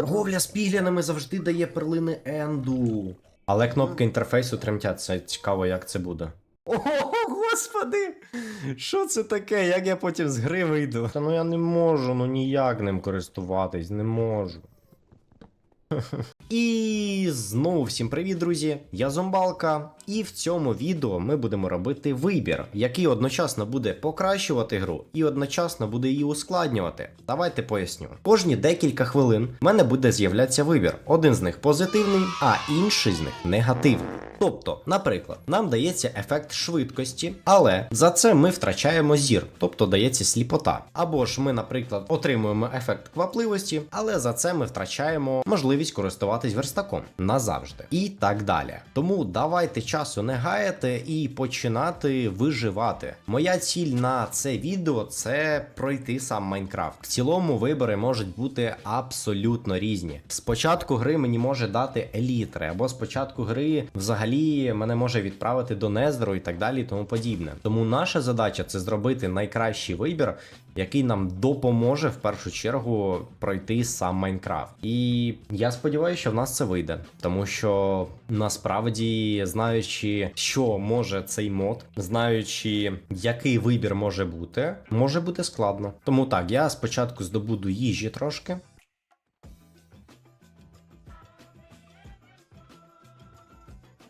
Торговля з піглянами завжди дає перлини Енду. Але кнопки інтерфейсу тремтять, це цікаво, як це буде. О, господи! Що це таке? Як я потім з гри вийду? Та ну я не можу, ну ніяк ним користуватись, не можу. І знову всім привіт, друзі! Я Зомбалка, і в цьому відео ми будемо робити вибір, який одночасно буде покращувати гру і одночасно буде її ускладнювати. Давайте поясню. Кожні декілька хвилин в мене буде з'являтися вибір. Один з них позитивний, а інший з них негативний. Тобто, наприклад, нам дається ефект швидкості, але за це ми втрачаємо зір, тобто дається сліпота. Або ж ми, наприклад, отримуємо ефект квапливості, але за це ми втрачаємо можливість користуватись верстаком назавжди. І так далі. Тому давайте часу не гаяти і починати виживати. Моя ціль на це відео це пройти сам Майнкрафт. В цілому вибори можуть бути абсолютно різні. Спочатку гри мені може дати елітри, або спочатку гри взагалі мене може відправити до Незеру і так далі, і тому подібне. Тому наша задача це зробити найкращий вибір, який нам допоможе в першу чергу пройти сам Майнкрафт. І я сподіваюся, що в нас це вийде, тому що насправді, знаючи, що може цей мод, знаючи, який вибір може бути, може бути складно. Тому так, я спочатку здобуду їжі трошки.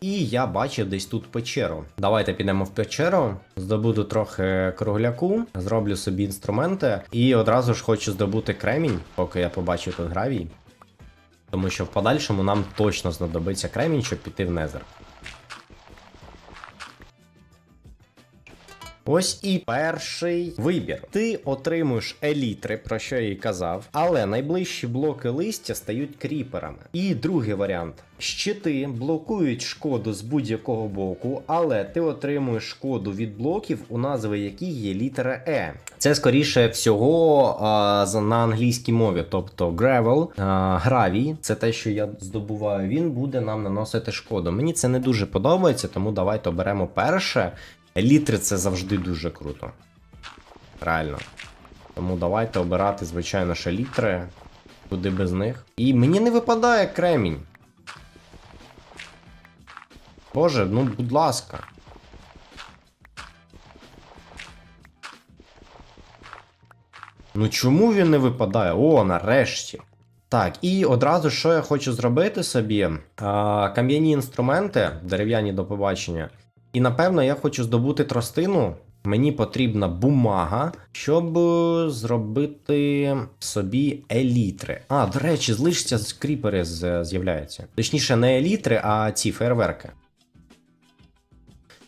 І я бачив десь тут печеру. Давайте підемо в печеру, здобуду трохи кругляку, зроблю собі інструменти і одразу ж хочу здобути кремінь, поки я побачу тут гравій. Тому що в подальшому нам точно знадобиться кремінь, щоб піти в незер. Ось і перший вибір. Ти отримуєш елітри, про що я і казав, але найближчі блоки листя стають кріперами. І другий варіант: щити блокують шкоду з будь-якого боку, але ти отримуєш шкоду від блоків, у назви яких є літера E. Це скоріше всього а, на англійській мові, тобто gravel, а, гравій, це те, що я здобуваю, він буде нам наносити шкоду. Мені це не дуже подобається, тому давайте оберемо перше. Елітри це завжди дуже круто. Реально. Тому давайте обирати, звичайно, ж елітри. Куди без них. І мені не випадає кремінь. Боже, ну будь ласка. Ну чому він не випадає? О, нарешті. Так, і одразу що я хочу зробити собі? Кам'яні інструменти, дерев'яні до побачення. І напевно я хочу здобути тростину. Мені потрібна бумага, щоб е, зробити собі елітри. А, до речі, злишся з з- з'являються. Точніше, не елітри, а ці фейерверки.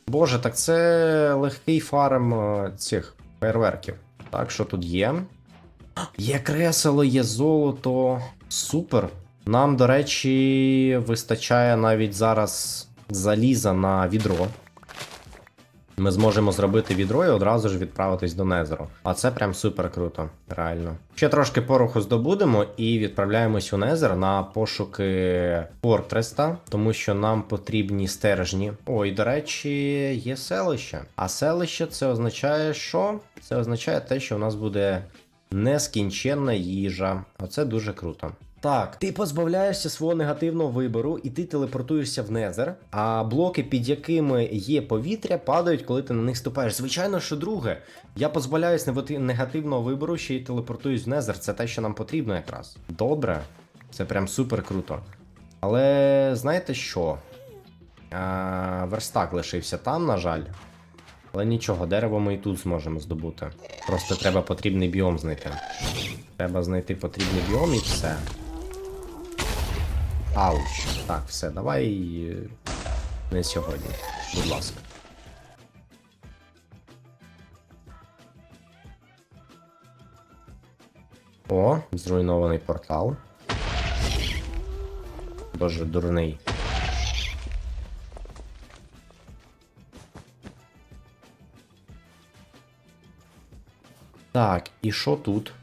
Боже, так це легкий фарм е, цих фейерверків. Так, що тут є? Є кресело, є золото. Супер. Нам, до речі, вистачає навіть зараз заліза на відро. Ми зможемо зробити відро і одразу ж відправитись до Незеру. А це прям супер круто, реально. Ще трошки пороху здобудемо і відправляємось у Незер на пошуки Фортреста, тому що нам потрібні стержні. Ой, до речі, є селище. А селище це означає, що? Це означає те, що у нас буде нескінченна їжа. Оце дуже круто. Так, ти позбавляєшся свого негативного вибору, і ти телепортуєшся в Незер, а блоки, під якими є повітря, падають, коли ти на них ступаєш. Звичайно, що друге, я позбавляюсь негативного вибору, ще й телепортуюсь в Незер. Це те, що нам потрібно якраз. Добре, це прям супер круто. Але знаєте що? А, верстак лишився там, на жаль. Але нічого, дерево ми і тут зможемо здобути. Просто треба потрібний біом знайти. Треба знайти потрібний біом і все. Ауч. Так, все, давай. е, Не сьогодні. Будь ласка. О, зруйнований портал. Боже, дурний. Так, і що тут?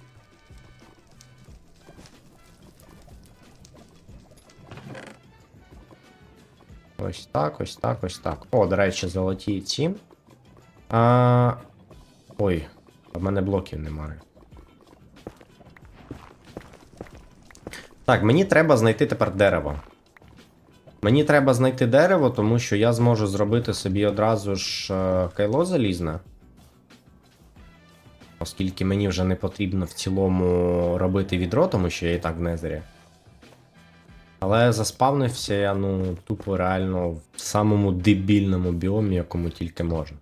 Ось так, ось так, ось так. О, до речі, золоті ці. А... Ой, в мене блоків немає. Так, мені треба знайти тепер дерево. Мені треба знайти дерево, тому що я зможу зробити собі одразу ж е, кайло залізне. Оскільки мені вже не потрібно в цілому робити відро, тому що я і так в незері. Але заспавнився я, ну, тупо реально в самому дебільному біомі, якому тільки можна.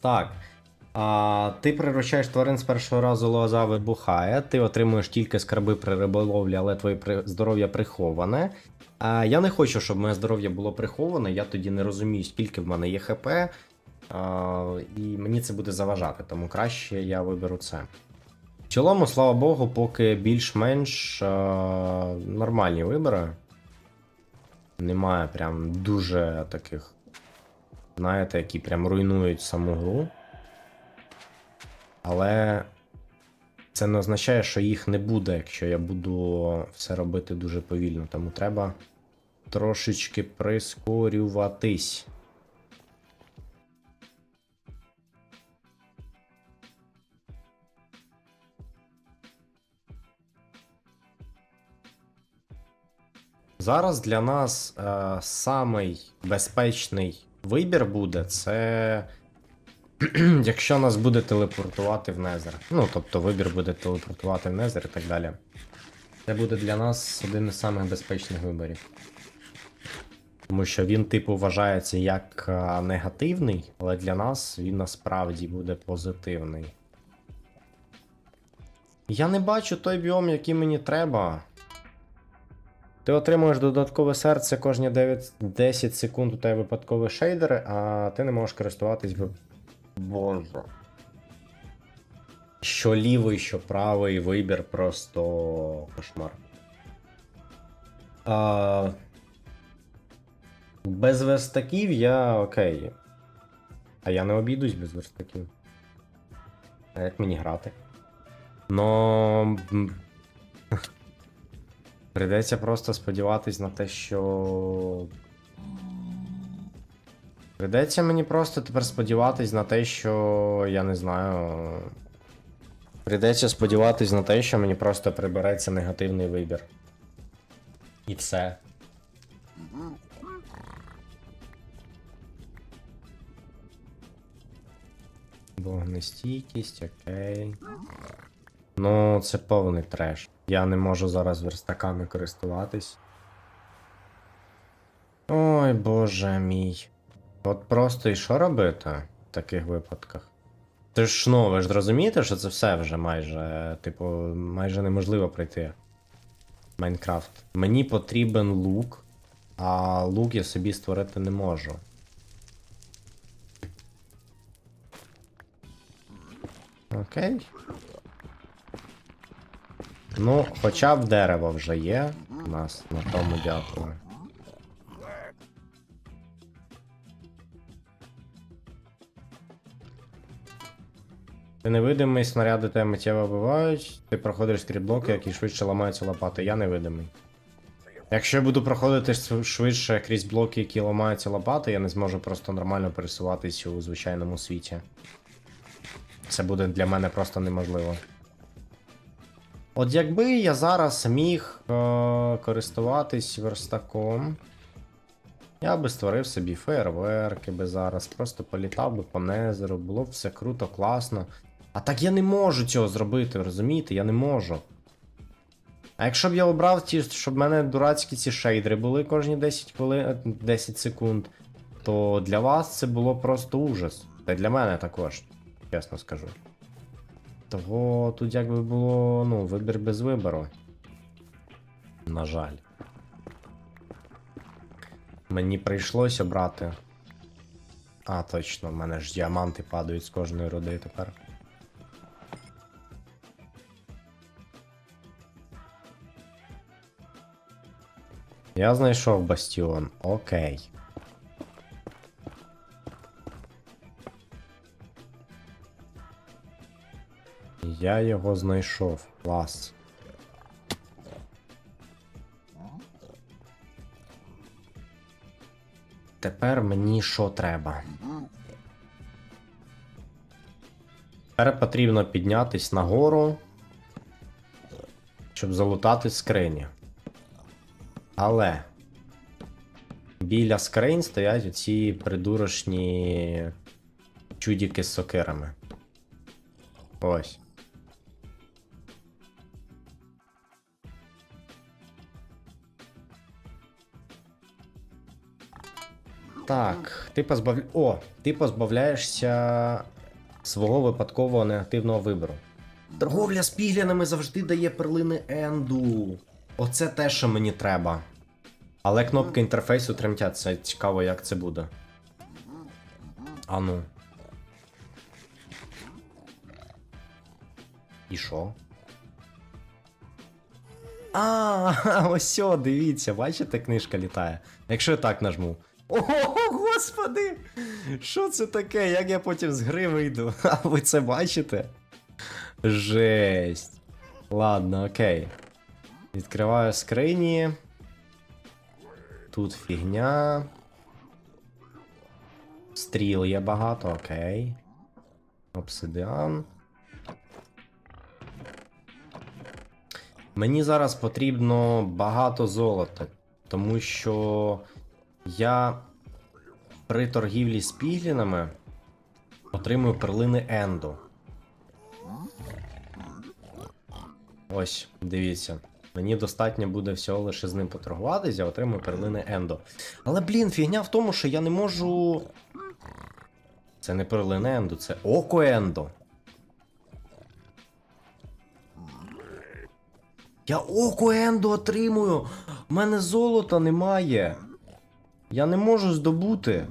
Так. А, ти приручаєш тварин з першого разу лоза вибухає, ти отримуєш тільки скарби при риболовлі, але твоє здоров'я приховане. А, я не хочу, щоб моє здоров'я було приховане, я тоді не розумію, скільки в мене є ХП. А, і мені це буде заважати, тому краще я виберу це. В цілому, слава Богу, поки більш-менш нормальні вибори. Немає прям дуже таких, знаєте, які прям руйнують саму гру. Але це не означає, що їх не буде, якщо я буду все робити дуже повільно. Тому треба трошечки прискорюватись. Зараз для нас е, самий безпечний вибір буде це. Якщо нас буде телепортувати в Незер. Ну, тобто вибір буде телепортувати в Незер і так далі. Це буде для нас один із самих безпечних виборів. Тому що він, типу, вважається як негативний, але для нас він насправді буде позитивний. Я не бачу той біом, який мені треба. Ти отримуєш додаткове серце кожні 9, 10 секунд у тебе випадкові шейдери, а ти не можеш користуватись ви- Боже. Що лівий, що правий вибір просто кошмар. А... Без верстаків я окей. А я не обійдусь без верстаків. А як мені грати? Но. Придеться просто сподіватись на те, що. Придеться мені просто тепер сподіватись на те, що. Я не знаю. Придеться сподіватись на те, що мені просто прибереться негативний вибір. І все. Вогнестійкість, окей. Ну, це повний треш. Я не можу зараз верстаками користуватись. Ой, боже мій. От просто і що робити в таких випадках? Ти ж ну, ви ж розумієте, що це все вже майже, типу, майже неможливо пройти. Майнкрафт. Мені потрібен лук, а лук я собі створити не можу. Окей. Ну, хоча б дерево вже є. У нас на тому дякую. Ти невидимий, снаряди тебе миттєво вбивають. Ти проходиш скрізь які швидше ламаються лопати. Я невидимий. Якщо я буду проходити швидше крізь блоки, які ламаються лопати, я не зможу просто нормально пересуватись у звичайному світі. Це буде для мене просто неможливо. От якби я зараз міг е- користуватись верстаком, я би створив собі фейерверки би зараз, просто політав би по незеру, було б все круто, класно. А так я не можу цього зробити, розумієте? Я не можу. А якщо б я обрав ті, щоб в мене дурацькі ці шейдери були кожні 10 хвилин, е, 10 секунд, то для вас це було просто ужас. Та й для мене також, чесно скажу. Того тут якби було, ну, вибір без вибору. На жаль. Мені прийшлося брати. А, точно, в мене ж діаманти падають з кожної руди тепер. Я знайшов бастіон. Окей. Я його знайшов. Клас. Тепер мені що треба? Тепер потрібно піднятись нагору, щоб залутати скрині. Але біля скринь стоять оці придурочні чудіки з сокирами. Ось. Так, ти позбав... О, ти позбавляєшся свого випадкового негативного вибору. Торговля з піглянами завжди дає перлини Енду. Оце те, що мені треба. Але кнопки інтерфейсу тремтять, це цікаво, як це буде. Ану. І що? А, ось дивіться, бачите, книжка літає. Якщо я так нажму. О, господи! Що це таке? Як я потім з гри вийду? А ви це бачите? Жесть. Ладно, окей. Відкриваю скрині. Тут фігня. Стріл є багато, окей. Обсидіан. Мені зараз потрібно багато золота, тому що я при торгівлі з піглінами отримую перлини Енду. Ось, дивіться. Мені достатньо буде всього лише з ним поторгуватись, я отримую перлини Ендо. Але, блін, фігня в тому, що я не можу. Це не перлини Ендо, це Око Ендо. Я Око Ендо отримую! У мене золота немає. Я не можу здобути.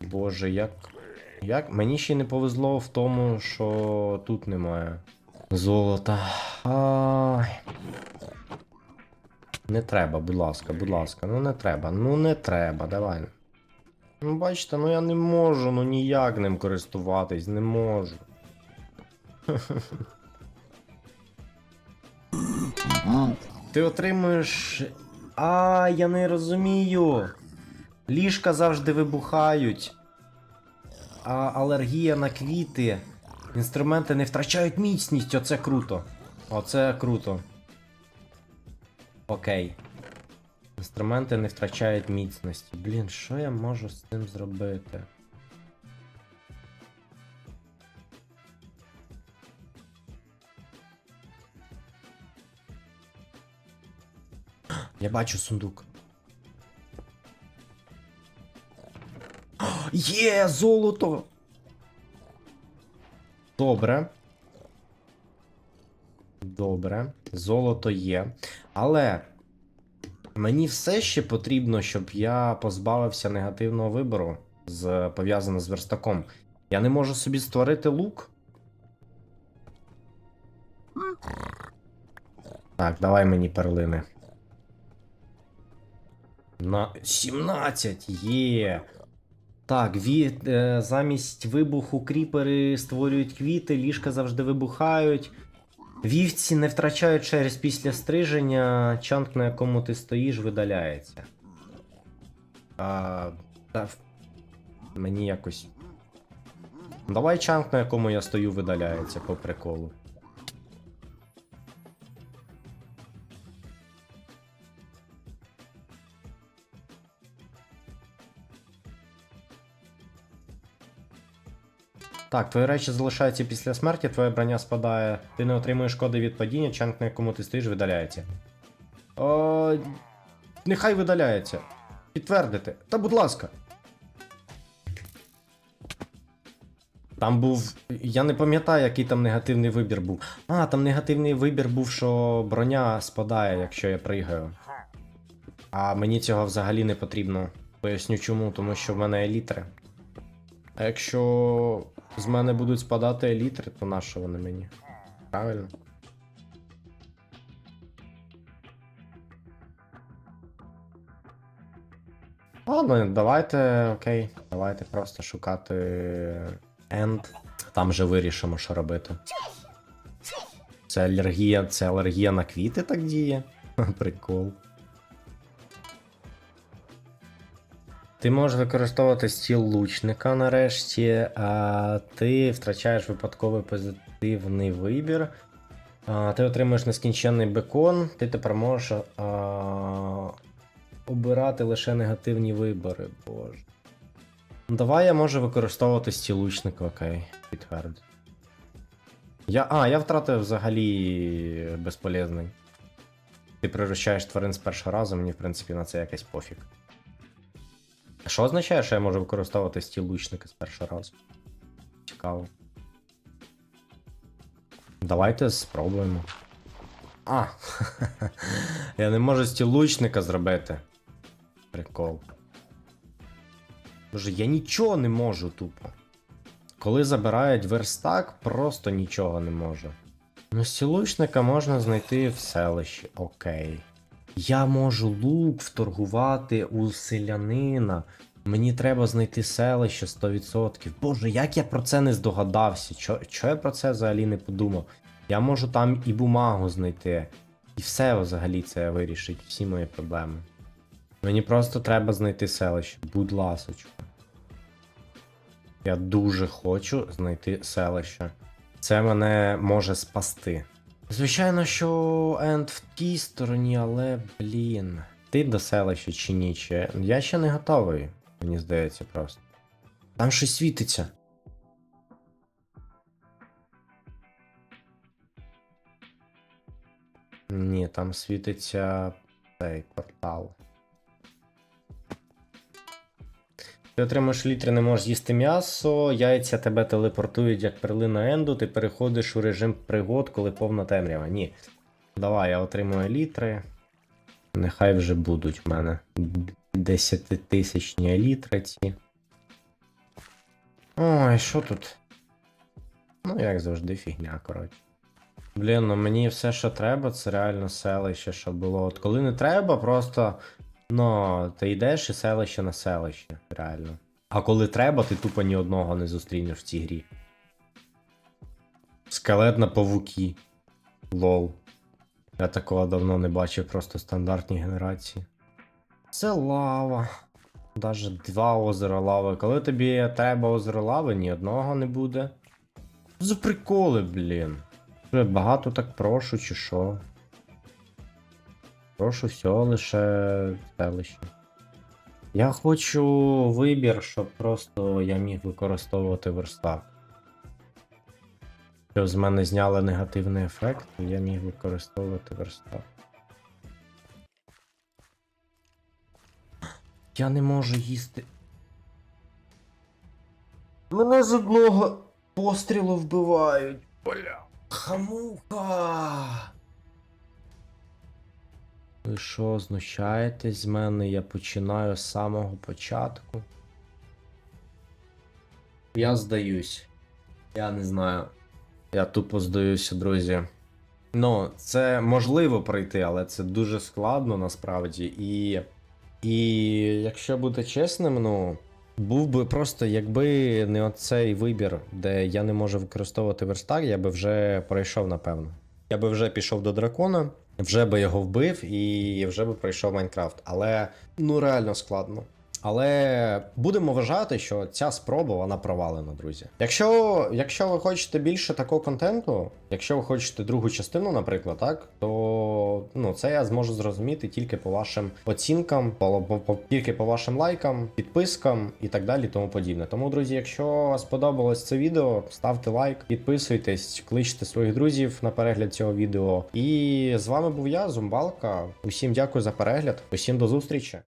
Боже, як. Як? Мені ще не повезло в тому, що тут немає. Золота. Ай. Не треба, будь ласка, будь ласка, ну не треба, ну не треба, давай. Ну, бачите, ну я не можу, ну ніяк ним користуватись, не можу. Ти отримуєш. А, я не розумію. Ліжка завжди вибухають. А алергія на квіти. Інструменти не втрачають міцність, оце круто. Оце круто. Окей. Інструменти не втрачають міцності. Блін, що я можу з цим зробити? Я бачу сундук. Є, золото! Добре. Добре. Золото є. Але мені все ще потрібно, щоб я позбавився негативного вибору, з, пов'язаного з верстаком. Я не можу собі створити лук. Так, давай мені перлини. На 17 є. Так, ві... е, замість вибуху кріпери створюють квіти, ліжка завжди вибухають. Вівці не втрачають через після стриження, чанк, на якому ти стоїш, видаляється. А, та, мені якось. Давай чанк, на якому я стою, видаляється по приколу. Так, твої речі залишаються після смерті, твоя броня спадає, ти не отримуєш шкоди від падіння, чанк, на якому ти стоїш, видаляється. О, нехай видаляється. Підтвердити. Та будь ласка. Там був. Я не пам'ятаю, який там негативний вибір був. А, там негативний вибір був, що броня спадає, якщо я пригаю. А мені цього взагалі не потрібно. Поясню чому, тому що в мене елітри. А якщо з мене будуть спадати елітри, то на що вони мені? Правильно? Ладно, давайте, окей, давайте просто шукати енд. Там же вирішимо, що робити. Це алергія, це алергія на квіти так діє? Прикол. Ти можеш використовувати стіл лучника нарешті, а ти втрачаєш випадковий позитивний вибір. А, ти отримуєш нескінченний бекон, ти тепер можеш а, обирати лише негативні вибори. Боже. Ну, Давай я можу використовувати стіл лучника, окей, підтвердь. Я, а, я втратив взагалі безполезний. Ти приручаєш тварин з першого разу, мені в принципі на це якось пофіг. Що означає, що я можу використовувати стіл лучника з першого разу? Цікаво. Давайте спробуємо. А! я не можу стіл лучника зробити. Прикол. Боже, я нічого не можу тупо. Коли забирають верстак, просто нічого не можу. Ну, стілучника можна знайти в селищі, окей. Я можу лук вторгувати у селянина. Мені треба знайти селище 100%. Боже, як я про це не здогадався? Чо, чо я про це взагалі не подумав? Я можу там і бумагу знайти. І все взагалі це вирішить всі мої проблеми. Мені просто треба знайти селище. Будь ласочка. Я дуже хочу знайти селище. Це мене може спасти. Звичайно, що Енд в тій стороні, але блін. Ти до селища чи ні? Чи... Я ще не готовий, мені здається просто. Там щось світиться. Ні, там світиться цей портал. Ти отримаєш літри, не можеш їсти м'ясо, яйця тебе телепортують як перлина Енду, ти переходиш у режим пригод, коли повна темрява. Ні. Давай, я отримую літри. Нехай вже будуть в мене 10-тисячні літри ці. Ой, що тут? Ну, як завжди, фігня, коротше. Блін, ну мені все, що треба, це реально селище, що було. От коли не треба, просто. Ну, ти йдеш і селище на селище, реально. А коли треба, ти тупо ні одного не зустрінеш в цій грі. Скелет на павуки. Лол. Я такого давно не бачив, просто стандартні генерації. Це лава. Даже два озера лави. Коли тобі треба озеро лави, ні одного не буде. За приколи, блін. Багато так прошу, чи що? Прошу всього лише селище. Я хочу вибір, щоб просто я міг використовувати верстак. Щоб з мене зняли негативний ефект, я міг використовувати верстак. Я не можу їсти. Мене з одного пострілу вбивають. Бля. Хамуха. Ви що, знущаєтесь з мене? Я починаю з самого початку. Я здаюсь. Я не знаю. Я тупо здаюся, друзі. Ну, це можливо пройти, але це дуже складно насправді. І. І якщо бути чесним, ну. Був би просто, якби не оцей вибір, де я не можу використовувати верстак, я би вже пройшов, напевно. Я би вже пішов до дракона, вже би його вбив і вже би пройшов Майнкрафт. Але ну реально складно. Але будемо вважати, що ця спроба вона провалена, друзі. Якщо, якщо ви хочете більше такого контенту, якщо ви хочете другу частину, наприклад, так, то ну, це я зможу зрозуміти тільки по вашим оцінкам, по, по, по, тільки по вашим лайкам, підпискам і так далі, тому подібне. Тому, друзі, якщо вам сподобалось це відео, ставте лайк, підписуйтесь, кличте своїх друзів на перегляд цього відео. І з вами був я, Зумбалка. Усім дякую за перегляд, усім до зустрічі.